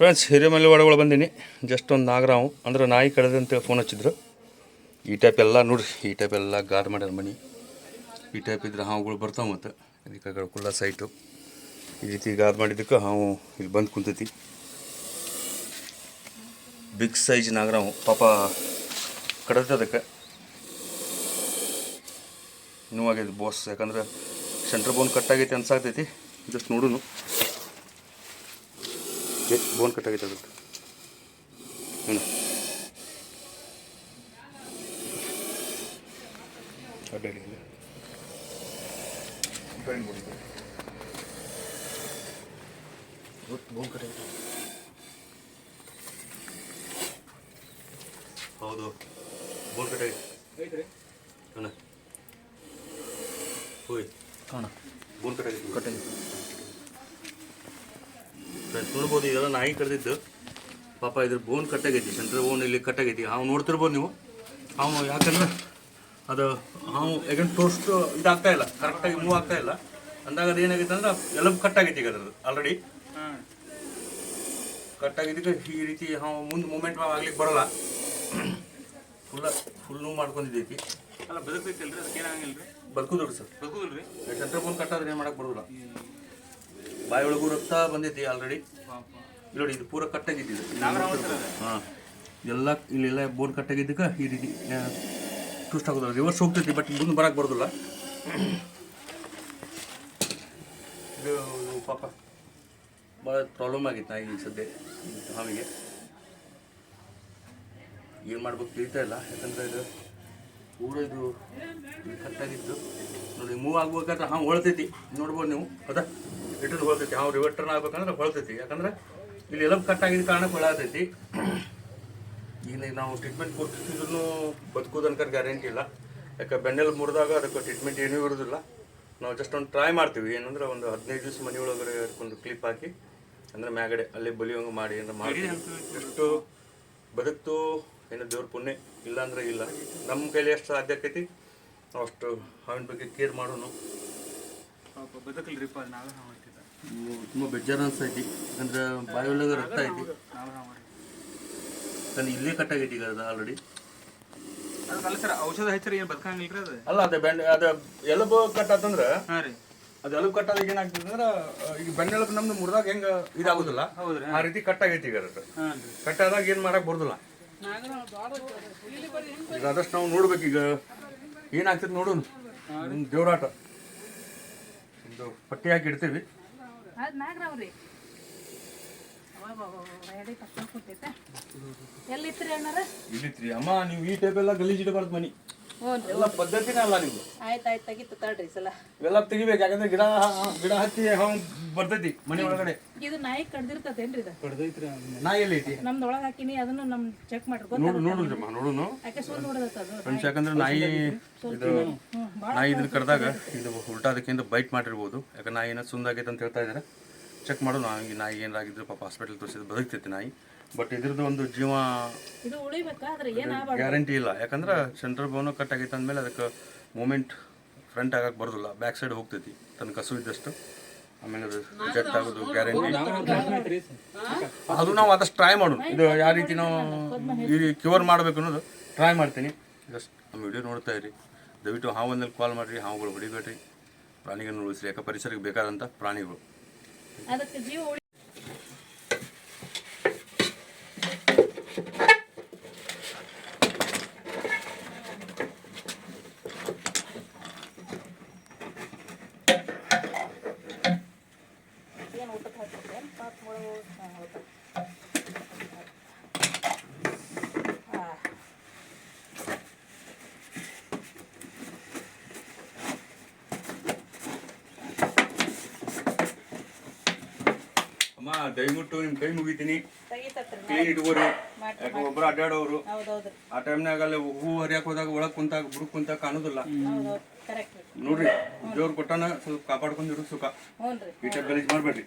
Friends ಹಿರೇಮಲ್ಲಿ ಒಳಗೊಳ ಬಂದೀನಿ. Just ಒಂದು ನಾಗರಾವು, ಅಂದ್ರೆ ನಾಯಿ ಕಳೆದ ಅಂತೇಳಿ ಫೋನ್ ಹಚ್ಚಿದ್ರು. ಈ ಟೈಪ್ ಎಲ್ಲ ನೋಡ್ರಿ, ಈ ಟೈಪ್ ಎಲ್ಲ ಗಾದ್ ಮಾಡ್ಯಾರ ಮನಿ. ಈ ಟೈಪ್ ಇದ್ರೆ ಹಾವುಗಳು ಬರ್ತಾವೆ ಮತ್ತು. ಇದಕ್ಕೆ ಕುಲ್ಲ ಸೈಟು ಈ ರೀತಿ ಗಾದ್ ಮಾಡಿದ್ದಕ್ಕೆ ಹಾವು ಇಲ್ಲಿ ಬಂದು ಕುಂತೈತಿ. ಬಿಗ್ ಸೈಜ್ ನಾಗರಾವು, ಪಾಪ ಕಡತ್ತೆ ಅದಕ್ಕೆ. ನೋವಾಗೈತಿ ಬಾಸ್ ಯಾಕಂದ್ರೆ ಸೆಂಟ್ರ್ ಬೋನ್ ಕಟ್ ಕಟ್ಟಾಗೈತಿ ಅನ್ಸಾಗ್ತೈತಿ ಜಸ್ಟ್ ನೋಡುನು. ಏ ಬೋನ್ ಕಟ್ಟಾಗೈತೆ ಅದಕ್ಕೆ. ಹ್ಞೂ ಅಡ್ಡಾಡಿ ಇಲ್ಲ ಬ್ರೈನ್ ಬೋನ್ ಕಟ್ಟಾಗೈತೆ ಹೌದು. ಬೋನ್ ಕಟ್ಟಾಗೈತೆ ಅಣ್ಣ. ಹೋಯ್. ಕಾಣ ಬೋನ್ ಕಟ್ಟಾಗೈತೆ ಕಟ್ಟಂಗಿ ಫ್ರೆಂಡ್ಸ್ ನೋಡ್ಬೋದು ಇದೆಲ್ಲ ನಾಯಿ ಕಡ್ದಿದ್ದು ಪಾಪ ಇದ್ರ ಬೋನ್ ಕಟ್ಟಾಗೈತಿ ಸೆಂಟ್ರಲ್ ಬೋನ್ ಇಲ್ಲಿ ಕಟ್ಟಾಗೈತಿ ಹಾವು ನೋಡ್ತಿರ್ಬೋದು ನೀವು? ಹಾವು ಯಾಕಂದ್ರೆ ಅದು ಹಾವು ಯಾಕಂದ್ರೆ ಟೋಸ್ಟ್ ಇದಾಗ್ತಾ ಇಲ್ಲ ಕರೆಕ್ಟಾಗಿ ಮೂವ್ ಆಗ್ತಾ ಇಲ್ಲ. ಅಂದಾಗ ಅದು ಏನಾಗೈತೆ ಅಂದ್ರೆ ಎಲ್ಲ ಕಟ್ಟಾಗೈತಿ ಈಗ ಅದ್ರದ್ದು ಆಲ್ರೆಡಿ ಕಟ್ಟಾಗಿದ್ದಕ್ಕೆ ಈ ರೀತಿ ಹಾವು ಮುಂದೆ ಮೂಮೆಂಟ್ ಆಗ್ಲಿಕ್ಕೆ ಬರಲ್ಲ. ಫುಲ್ಲ ಫುಲ್ ನೋವು ಮಾಡ್ಕೊಂಡಿದ್ದೈತಿ. ಅಲ್ಲ ಬದುಕೈತಿಲ್ರಿ ಅದಕ್ಕೆ ಏನಾಗಂಗಿಲ್ರಿ? ಬದುಕುದ್ರಿ ಸರ್. ಬದುಕುದಿಲ್ರಿ ಸೆಂಟ್ರಲ್ ಬೋನ್ ಕಟ್ಟಾದ್ರೆ ಏನು ಮಾಡಕ್ಕೆ ಬರೋದಿಲ್ಲ. ಬಾಯಿ ಒಳಗೂ ರಕ್ತ ಬಂದೈತಿ ಆಲ್ರೆಡಿ ನೋಡಿ ಇದು ಪೂರ ಕಟ್ಟಾಗಿದ್ದು ಹಾಂ. ಎಲ್ಲ ಇಲ್ಲೆಲ್ಲ ಬೋರ್ಡ್ ಕಟ್ಟಾಗಿದ್ದಕ್ಕೆ ಈ ರೀತಿ ಟ್ವಿಸ್ಟ್ ಆಗೋದಿಲ್ಲ ರಿವರ್ಸ್ ಹೋಗ್ತೈತಿ ಬಟ್ ಮುಂದೆ ಬರಕ್ಕೆ ಬರೋದಿಲ್ಲ. ಇದು ಪಾಪ. ಭಾಳ ಪ್ರಾಬ್ಲಮ್ ಆಗಿತ್ತು ಈಗ ಸದ್ಯ ಹಾವಿಗೆ. ಏನು ಮಾಡ್ಬೇಕು ತಿಳಿತಾ ಇಲ್ಲ ಯಾಕಂದ್ರೆ ಇದು ಊರ ಇದು ಕಟ್ಟಾಗಿತ್ತು ಕಟ್ಟಾಗಿದ್ದು ನೋಡಿ ಮೂವ್ ಆಗ್ಬೇಕಾದ್ರೆ ಹಾಂ ಹೊಳ್ತೈತಿ ನೋಡ್ಬೋದು ನೀವು ಹೌದಾ ರಿಟರ್ನ್ ಹೊಳ್ತೈತಿ ಹಾವು ರಿವರ್ಟರ್ನ್ ಆಗ್ಬೇಕಂದ್ರೆ ಹೊಳ್ತೈತಿ. ಯಾಕಂದ್ರೆ ಇಲ್ಲಿ ಎಲ್ಲ ಕಟ್ ಆಗಿದ ಕಾರಣಕ್ಕೆ ಹೊಳತೈತಿ ಈಗ ನಾವು ಟ್ರೀಟ್ಮೆಂಟ್ ಕೊಟ್ಟಿದ್ರು ಬದುಕೋದು ಅನ್ಕರ್ ಗ್ಯಾರಂಟಿ ಇಲ್ಲ. ಯಾಕೆ ಬೆನ್ನೆಲು ಮುರಿದಾಗ ಅದಕ್ಕೆ ಟ್ರೀಟ್ಮೆಂಟ್ ಏನೂ ಇರೋದಿಲ್ಲ. ನಾವು ಜಸ್ಟ್ ಒಂದು ಟ್ರೈ ಮಾಡ್ತೀವಿ. ಏನಂದ್ರೆ ಒಂದು ಹದಿನೈದು ದಿವಸ ಮನೆ ಒಳಗಡೆ ಒಂದು ಕ್ಲಿಪ್ ಹಾಕಿ ಅಂದ್ರೆ ಮ್ಯಾಗಡೆ ಅಲ್ಲಿ ಬಲಿಯೋಂಗೆ ಮಾಡಿ ಅಂದ್ರೆ ಮಾಡಿ ಎಷ್ಟು ಬದುಕ್ತು ಏನೋ ದೇವ್ರ ಪುಣ್ಯ ಇಲ್ಲ ಅಂದ್ರೆ ಇಲ್ಲ. ನಮ್ಮ ಕೈಲಿ ಎಷ್ಟು ಸಾಧ್ಯ ಆಕೈತಿ ನಾವು ಅಷ್ಟು ಹಾವಿನ ಬಗ್ಗೆ ಕೇರ್ ಮಾಡೋನು. ಪಾಪ ಬದುಕಲ್ರಿಪ್ಪ ಅದು ನಾವೇ ಹಾವು ಮಾಡ್ತಿದ್ದ ತುಂಬ ಬೇಜಾರು ಅನ್ಸೈತಿ ಯಾಕಂದ್ರೆ ಬಾಯೊಳಗೆ ರಕ್ತ ಐತಿ. ನಾವೇ ಹಾವು ಯಾಕಂದ್ರೆ ಇಲ್ಲೇ ಕಟ್ಟಾಗೈತಿ ಈಗ ಅದು ಆಲ್ರೆಡಿ ಅದಕ್ಕಲ್ಲ ಸರ್ ಔಷಧ ಹಚ್ಚಿರಿ ಏನು ಬದುಕಂಗಿಲ್ರಿ ಅದು? ಅಲ್ಲ ಅದೇ ಬೆಂಡ್ ಅದು ಎಲುಬು ಕಟ್ಟಾತಂದ್ರೆ ಹಾಂ ರೀ. ಅದು ಕಟ್ ಕಟ್ಟಾದಾಗ ಏನಾಗ್ತದೆ ಅಂದ್ರೆ ಈಗ ಬೆನ್ನೆಲುಬು ನಮ್ದು ಮುರಿದಾಗ ಹೆಂಗೆ ಇದಾಗೋದಿಲ್ಲ. ಹೌದ್ರಿ ಆ ರೀತಿ ಕಟ್ಟಾಗೈತಿ ಈಗ ಅದು. ಹಾಂ ರೀ. ಕಟ್ಟಾದಾಗ ಏನು ಮಾಡಕ್ ಬರೋದಿಲ್ಲ. ಈಗ ಆದಷ್ಟು ನಾವು ನೋಡ್ಬೇಕು ಈಗ. ಏನಾಗ್ತದೆ ನೋಡೋಣ ದೇವ್ರಾಟ. ಒಂದು ಪಟ್ಟಿ ಹಾಕಿ ಇಡ್ತೀವಿ. ಎಲ್ಲಿ ನಾಗ್ರಾವ್ರಿ. ಎಲ್ಲಿತ್ರಿ ಅಣ್ಣಾರ ಇಲ್ಲಿತ್ರಿ. ಅಮ್ಮ ನೀವು ಈ ಟೈಪ್ ಎಲ್ಲ ಗಲೀಜ್ ಇಡಬಾರ್ದು ಮನಿ. ಎಲ್ಲ ಪದ್ಧತಿನೇ ಅಲ್ಲ ನಿಮ್ದು? ಆಯ್ತು ಆಯ್ತು ತೆಗಿತು ತಡ್ರಿ ಸಲ. ಇವೆಲ್ಲ ತೆಗಿಬೇಕು ಯಾಕಂದ್ರೆ ಗಿಡ ಗಿಡ ಹತ್ತಿ ಬರ್ತೈತಿ ಮನೆ ಒಳಗಡೆ. ಇದು ನಾಯಿ ಕಡ್ದಿರ್ತದೇನ್ರಿ ಇದು? ಹೊಡೆದೈತ್ರಿ ನಾ ಎಲ್ಲಿ ಐತಿ. ನಮ್ದು ಒಳಗೆ ಹಾಕಿನಿ ಅದನ್ನು ನಮ್ ಚೆಕ್ ಮಾಡ್ರಿ ನೋಡು ಗೊತ್ತಾಗುತ್ತೆ ನೋಡುನ್ರಮ್ಮ ನೋಡುನು. ಯಾಕೆ ಸುಳ್ಳು ನೋಡದತ್ತ ಅದು? ಫ್ರೆಂಡ್ಸ್ ಯಾಕಂದ್ರೆ ನಾಯಿ ಇದು ನಾಯಿ ಇದನ್ನ ಕಡ್ದಾಗ ಇದು ಉಲ್ಟಾದಕ್ಕಿಂತ ಬೈಟ್ ಮಾಡಿರ್ಬೋದು. ಯಾಕಂದ್ರೆ ನಾಯಿ ಏನೋ ಸುಂದಾಗೈತೆ ಅಂತ ಹೇಳ್ತಾ ಇದ್ದಾರೆ ಚೆಕ್ ಮಾಡು ಈ ನಾಯಿ ಏನಾಗಿದ್ರು ಪಾಪ ಹಾಸ್ಪಿಟಲ್ ತೋರಿಸಿದ್ರೆ ಬದುಕ್ತೈತಿ ನಾಯಿ. ಬಟ್ ಇದ್ರದ್ದು ಒಂದು ಜೀವ ಇದು ಉಳಿಬೇಕಾದ್ರೆ ಏನ್ ಆಗ್ಬಾರ್ದು? ಗ್ಯಾರಂಟಿ ಇಲ್ಲ. ಯಾಕಂದ್ರೆ ಸೆಂಟ್ರಲ್ ಬೋನು ಕಟ್ ಆಗೈತೆ ಅಂದಮೇಲೆ ಅದಕ್ಕೆ ಮೂಮೆಂಟ್ ಫ್ರಂಟ್ ಆಗಕ್ಕೆ ಬರೋದಿಲ್ಲ. ಬ್ಯಾಕ್ ಸೈಡ್ ಹೋಗ್ತೈತಿ. ತನ್ನ ಕಸು ಇದ್ದಷ್ಟು. ಆಮೇಲೆ ಅದು ರಿಜೆಕ್ಟ್ ಆಗೋದು ಗ್ಯಾರಂಟಿ ಅದು ನಾವು ಆದಷ್ಟು ಟ್ರೈ ಮಾಡೋಣ ಇದು ಯಾವ ರೀತಿ ನಾವು ಈ ಕ್ಯೂರ್ ಮಾಡಬೇಕು ಅನ್ನೋದು ಟ್ರೈ ಮಾಡ್ತೀನಿ. ಜಸ್ಟ್ ನಮ್ಮ ವಿಡಿಯೋ ನೋಡ್ತಾ ಇರಿ. ದಯವಿಟ್ಟು ಹಾವೊಂದಲ್ಲಿ ಕಾಲ್ ಮಾಡಿರಿ. ಹಾವುಗಳು ಹೊಡಿಬೇಡ್ರಿ. ಪ್ರಾಣಿಗಳನ್ನು ಉಳಿಸ್ರಿ. ಯಾಕೆ ಪರಿಸರಕ್ಕೆ ಬೇಕಾದಂಥ ಪ್ರಾಣಿಗಳು. ಅದಕ್ಕೆ ಜೀವ ಏನ್ ಊಟಕ್ಕೆ ಹಾಕ್ಬೇಕು ಏನ್ ಪಾತ್ ಅಮ್ಮ ದಯವಿಟ್ಟು ನಿಮ್ಮ ಕೈ ಮುಗಿತೀನಿ. ಕ್ಲೀನ್ ಇಟ್ಕೋರಿ ಯಾಕೆ ಒಬ್ಬರು ಅಡ್ಡಾಡೋರು. ಆ ಟೈಮ್ನಾಗ ಅಲ್ಲಿ ಹೂ ಹರಿಯಕ್ ಹೋದಾಗ ಒಳಗೆ ಕುಂತಾಗ ಬುಡಕ್ ಕುಂತಾಗ ಕಾಣೋದಿಲ್ಲ. ನೋಡ್ರಿ ದೇವ್ರ ಕೊಟ್ಟಾನ ಸ್ವಲ್ಪ ಕಾಪಾಡ್ಕೊಂಡಿರೋ ಸುಖ. ಈ ಟೈಪ್ ಗಲೀಜ್ ಮಾಡಬೇಡ್ರಿ.